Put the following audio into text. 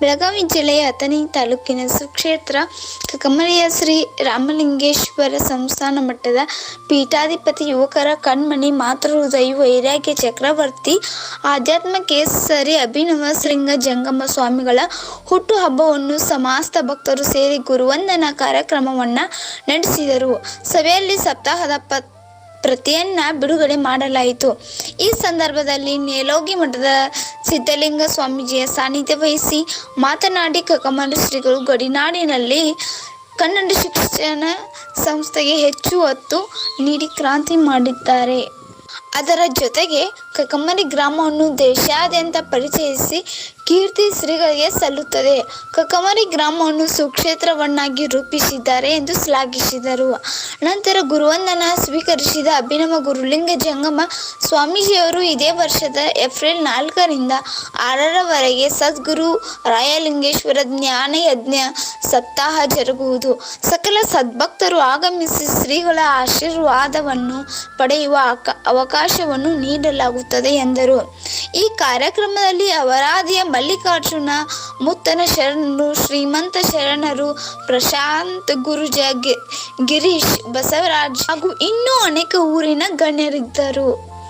ಬೆಳಗಾವಿ ಜಿಲ್ಲೆಯ ಅಥಣಿ ತಾಲೂಕಿನ ಸುಕ್ಷೇತ್ರ ಕಮರಿಯ ಶ್ರೀ ರಾಮಲಿಂಗೇಶ್ವರ ಸಂಸ್ಥಾನ ಮಟ್ಟದ ಪೀಠಾಧಿಪತಿ ಯುವಕರ ಕಣ್ಮಣಿ ಮಾತೃಹೃದಯ ವೈರಾಗ್ಯ ಚಕ್ರವರ್ತಿ ಆಧ್ಯಾತ್ಮ ಕೇಸರಿ ಅಭಿನವ ಶೃಂಗ ಜಂಗಮ ಸ್ವಾಮಿಗಳ ಹುಟ್ಟುಹಬ್ಬವನ್ನು ಸಮಸ್ತ ಭಕ್ತರು ಸೇರಿ ಗುರುವಂದನಾ ಕಾರ್ಯಕ್ರಮವನ್ನು ನಡೆಸಿದರು. ಸಭೆಯಲ್ಲಿ ಸಪ್ತಾಹದ ಪ, ಪ್ರತಿಯನ್ನ ಬಿಡುಗಡೆ ಮಾಡಲಾಯಿತು. ಈ ಸಂದರ್ಭದಲ್ಲಿ ನೇಲೋಗಿ ಮಠದ ಸಿದ್ಧಲಿಂಗ ಸ್ವಾಮೀಜಿಯ ಸಾನ್ನಿಧ್ಯ ವಹಿಸಿ ಮಾತನಾಡಿ ಕಕಮಲ ಶ್ರೀಗಳು ಗಡಿನಾಡಿನಲ್ಲಿ ಕನ್ನಡ ಶಿಕ್ಷಣ ಸಂಸ್ಥೆಗೆ ಹೆಚ್ಚು ಒತ್ತು ನೀಡಿ ಕ್ರಾಂತಿ ಮಾಡಿದ್ದಾರೆ. ಅದರ ಜೊತೆಗೆ ಕಕಮರಿ ಗ್ರಾಮವನ್ನು ದೇಶಾದ್ಯಂತ ಪರಿಚಯಿಸಿ ಕೀರ್ತಿ ಶ್ರೀಗಳಿಗೆ ಸಲ್ಲುತ್ತದೆ. ಕಕಮರಿ ಗ್ರಾಮವನ್ನು ಸುಕ್ಷೇತ್ರವನ್ನಾಗಿ ರೂಪಿಸಿದ್ದಾರೆ ಎಂದು ಶ್ಲಾಘಿಸಿದರು. ನಂತರ ಗುರುವಂದನ ಸ್ವೀಕರಿಸಿದ ಅಭಿನವ ಗುರುಲಿಂಗ ಜಂಗಮ ಸ್ವಾಮೀಜಿಯವರು ಇದೇ ವರ್ಷದ ಏಪ್ರಿಲ್ ನಾಲ್ಕರಿಂದ ಆರರವರೆಗೆ ಸದ್ಗುರು ರಾಯಲಿಂಗೇಶ್ವರ ಜ್ಞಾನ ಯಜ್ಞ ಸಪ್ತಾಹ ಜರುಗುವುದು. ಸಕಲ ಸದ್ಭಕ್ತರು ಆಗಮಿಸಿ ಶ್ರೀಗಳ ಆಶೀರ್ವಾದವನ್ನು ಪಡೆಯುವ ಅವಕಾಶವನ್ನು ಅವಕಾಶವನ್ನು ನೀಡಲಾಗುತ್ತದೆ ಎಂದರು. ಈ ಕಾರ್ಯಕ್ರಮದಲ್ಲಿ ಅವರಾದಿಯ ಮಲ್ಲಿಕಾರ್ಜುನ, ಮುತ್ತನ ಶರಣರು, ಶ್ರೀಮಂತ ಶರಣರು, ಪ್ರಶಾಂತ್ ಗುರುಜ ಗಿರೀಶ್, ಬಸವರಾಜ್ ಹಾಗೂ ಇನ್ನೂ ಅನೇಕ ಊರಿನ ಗಣ್ಯರಿದ್ದರು.